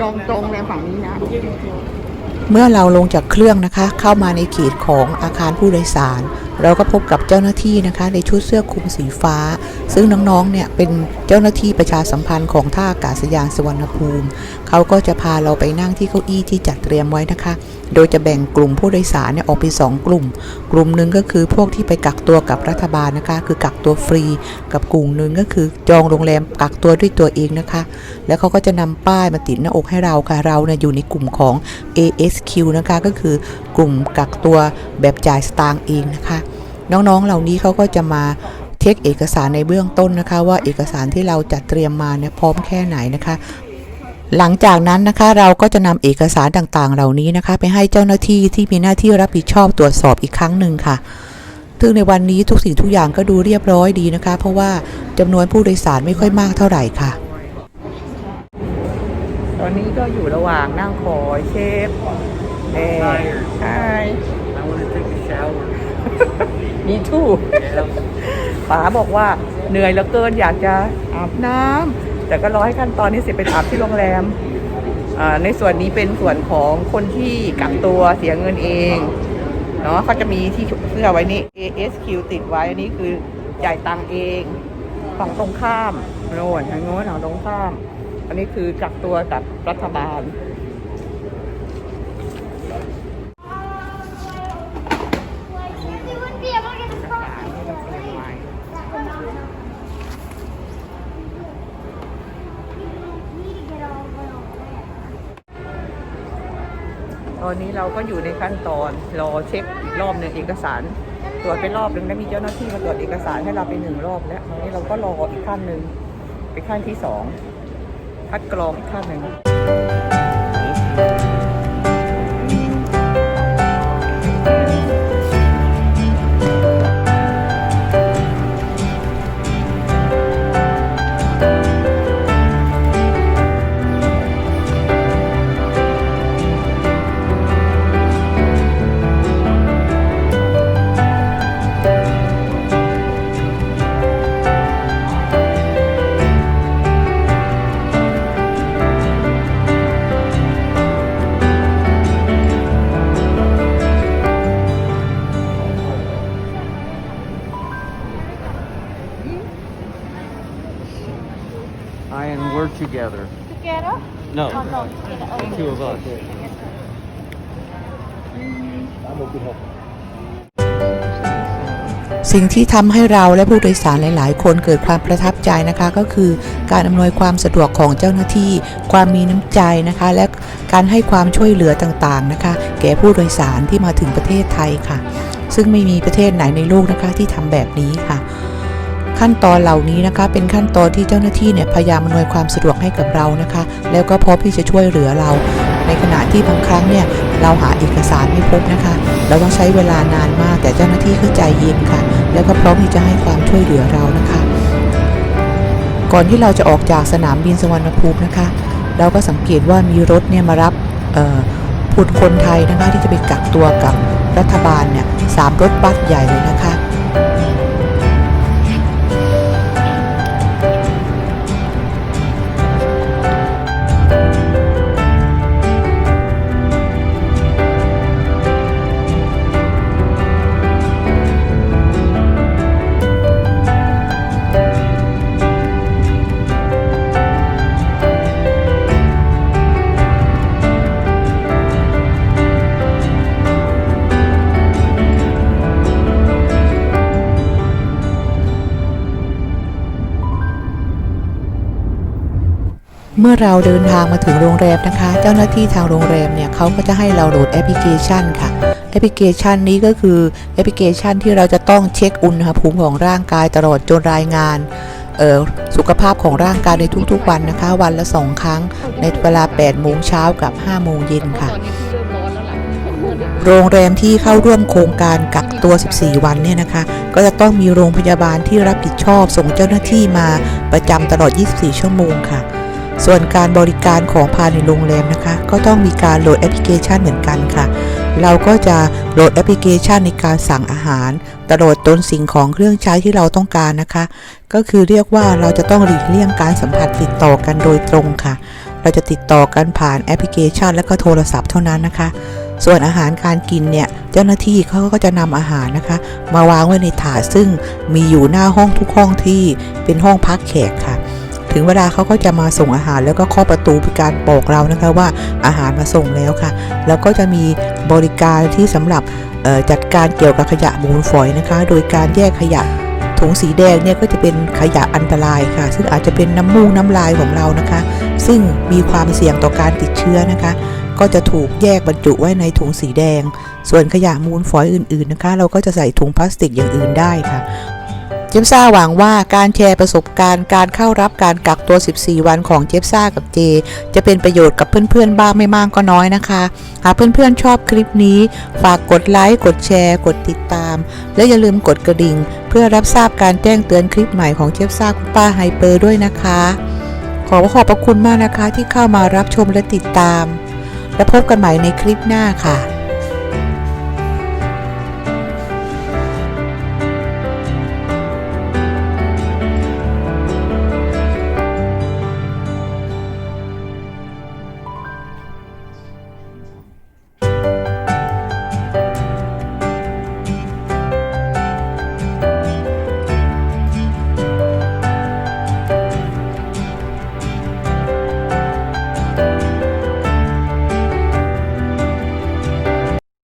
ตรงจองแรมฝั่งนี้นะ เมื่อเราลงจากเครื่องนะคะ เข้ามาในเขตของอาคารผู้โดยสาร เราก็พบกับเจ้าหน้าที่นะคะ ในชุดเสื้อคลุมสีฟ้า ซึ่งน้องๆ เนี่ยเป็นเจ้าหน้าที่ประชาสัมพันธ์ของท่าอากาศยานสุวรรณภูมิ เขาก็จะพาเราไปนั่งที่เก้าอี้ที่จัดเตรียมไว้นะคะ โดยจะแบ่งกลุ่มผู้โดยสารเนี่ยออกเป็นสองกลุ่ม กลุ่มหนึ่งก็คือพวกที่ไปกักตัวกับรัฐบาลนะคะ คือกักตัวฟรี กับกลุ่มหนึ่งก็คือจองโรงแรมกักตัวด้วยตัวเองนะคะ แล้วเขาก็จะนำป้ายมาติดหน้าอกให้เราค่ะ เราเนี่ยอยู่ในกลุ่มของ ASQ นะคะ ก็คือกลุ่มกักตัวแบบจ่ายสตางค์เองนะคะ น้องๆ เหล่านี้เขาก็จะมาเช็คเอกสารในเบื้องต้นนะคะ ว่าเอกสารที่เราจัดเตรียมมาเนี่ยพร้อมแค่ไหนนะคะ หลังจากนั้นนะคะเราก็จะนำเอกสารต่างๆ เหล่านี้นะคะ ไปให้เจ้าหน้าที่ที่มีหน้าที่รับผิดชอบตรวจสอบอีกครั้งหนึ่งค่ะซึ่งในวันนี้ทุกสิ่งทุกอย่างก็ดูเรียบร้อยดีนะคะ เพราะว่าจำนวนผู้โดยสารไม่ค่อยมากเท่าไหร่ค่ะ ตอนนี้ก็อยู่ระหว่างนั่งคอยเชฟเอ้ใช่ I want to take a shower. มีทูป๋าบอกว่าเหนื่อยเหลือเกินอยากจะอาบน้ำแต่ก็รอให้ขั้นตอนนี้เสร็จไปอาบที่โรงแรมในส่วนนี้เป็นส่วนของคนที่กักตัวเสียเงินเองเนาะเขาจะมีที่เสื้อไว้นี่ ASQ ติดไว้อันนี้คือจ่ายตังเองฝั่งตรงข้ามโน่นทางโน้นฝั่งตรงข้าม อันนี้คือกักตัวกับรัฐบาล อนนี้เราก็อยู่ในขั้นตอนรอเช็คอีกรอบหนึ่งเอกสาร ตรวจไปรอบหนึ่งแล้วมีเจ้าหน้าที่มาตรวจเอกสารให้เราไปหนึ่งรอบแล้วตอนนี้เราก็รออีกขั้นหนึ่งไปขั้นที่สองคัดกรองอีกขั้นหนึ่ง I and we're together. Together? No, Oh, no, together. Oh, two of us. สิ่งที่ทำให้เราและผู้โดยสารหลาย ๆ คนเกิดความประทับใจนะคะก็คือการอำนวยความสะดวกของเจ้าหน้าที่ ความมีน้ำใจนะคะ และการให้ความช่วยเหลือต่าง ๆ นะคะ แก่ผู้โดยสารที่มาถึงประเทศไทยค่ะ ซึ่งไม่มีประเทศไหนในโลกนะคะที่ทำแบบนี้ค่ะ ขั้นตอนเหล่านี้นะคะ เป็นขั้นตอนที่เจ้าหน้าที่เนี่ยพยายามอำนวยความสะดวกให้กับเรานะคะ แล้วก็พร้อมที่จะช่วยเหลือเรา ในขณะที่บางครั้งเนี่ยเราหาเอกสารไม่พบนะคะ เราต้องใช้เวลานานมากแต่เจ้าหน้าที่ก็ใจเย็นค่ะ แล้วก็พร้อมที่จะให้ความช่วยเหลือเรานะคะ ก่อนที่เราจะออกจากสนามบินสุวรรณภูมินะคะ เราก็สังเกตว่ามีรถเนี่ยมารับผู้คนไทยนะคะที่จะไปกักตัวกับรัฐบาลเนี่ยสามรถบัสใหญ่เลยนะคะ เมื่อเราเดินทางมาถึงโรงแรมนะคะ เจ้าหน้าที่ทางโรงแรมเนี่ยเขาก็จะให้เราโหลดแอปพลิเคชันค่ะแอปพลิเคชันนี้ก็คือแอปพลิเคชันที่เราจะต้องเช็คอุณหภูมิของร่างกายตลอดจนรายงานสุขภาพของร่างกายในทุกๆวันนะคะ วันละ 2 ครั้ง ในเวลา 8 โมงเช้ากับ 5 โมงเย็นค่ะ โรงแรมที่เข้าร่วมโครงการกักตัว 14 วันเนี่ยนะคะ ก็จะต้องมีโรงพยาบาลที่รับผิดชอบส่งเจ้าหน้าที่มาประจำตลอด 24 ชั่วโมงค่ะ ส่วนการบริการของภายในโรงแรมนะคะ ก็ต้องมีการโหลดแอปพลิเคชันเหมือนกันค่ะ เราก็จะโหลดแอปพลิเคชันในการสั่งอาหาร ตลอดจนสิ่งของเครื่องใช้ที่เราต้องการนะคะ ก็คือเรียกว่าเราจะต้องหลีกเลี่ยงการสัมผัสติดต่อกันโดยตรงค่ะ เราเราจะติดต่อกันผ่านแอปพลิเคชัน และก็โทรศัพท์เท่านั้นนะคะส่วนอาหารการกินเนี่ยเจ้าหน้าที่เขาก็จะนำอาหารนะคะ มาวางไว้ในถาดซึ่งมีอยู่หน้าห้องทุกห้องที่เป็นห้องพักแขกค่ะ ถึงเวลาเขาก็จะมาส่งอาหารแล้วก็เคาะประตูเป็นการบอกเรานะคะว่าอาหารมาส่งแล้วค่ะ แล้วก็จะมีบริการที่สำหรับจัดการเกี่ยวกับขยะมูลฝอยนะคะ โดยการแยกขยะถุงสีแดงเนี่ยก็จะเป็นขยะอันตรายค่ะ ซึ่งอาจจะเป็นน้ำมูกน้ำลายของเรานะคะ ซึ่งมีความเสี่ยงต่อการติดเชื้อนะคะ ก็จะถูกแยกบรรจุไว้ในถุงสีแดง ส่วนขยะมูลฝอยอื่นๆนะคะ เราก็จะใส่ถุงพลาสติกอย่างอื่นได้ค่ะ เจฟซ่าหวังว่าการแชร์ประสบการณ์การเข้ารับการกักตัว 14 วันของเจฟซ่ากับเจ จะเป็นประโยชน์กับเพื่อนๆ บ้างไม่มากก็น้อยนะคะ หากเพื่อนๆ ชอบคลิปนี้ ฝากกดไลค์ กดแชร์ กดติดตาม และอย่าลืมกดกระดิ่ง เพื่อรับทราบการแจ้งเตือนคลิปใหม่ของเจฟซ่าคุณป้าไฮเปอร์ด้วยนะคะ ขอขอบพระคุณมากนะคะที่เข้ามารับชมและติดตาม และพบกันใหม่ในคลิปหน้าค่ะ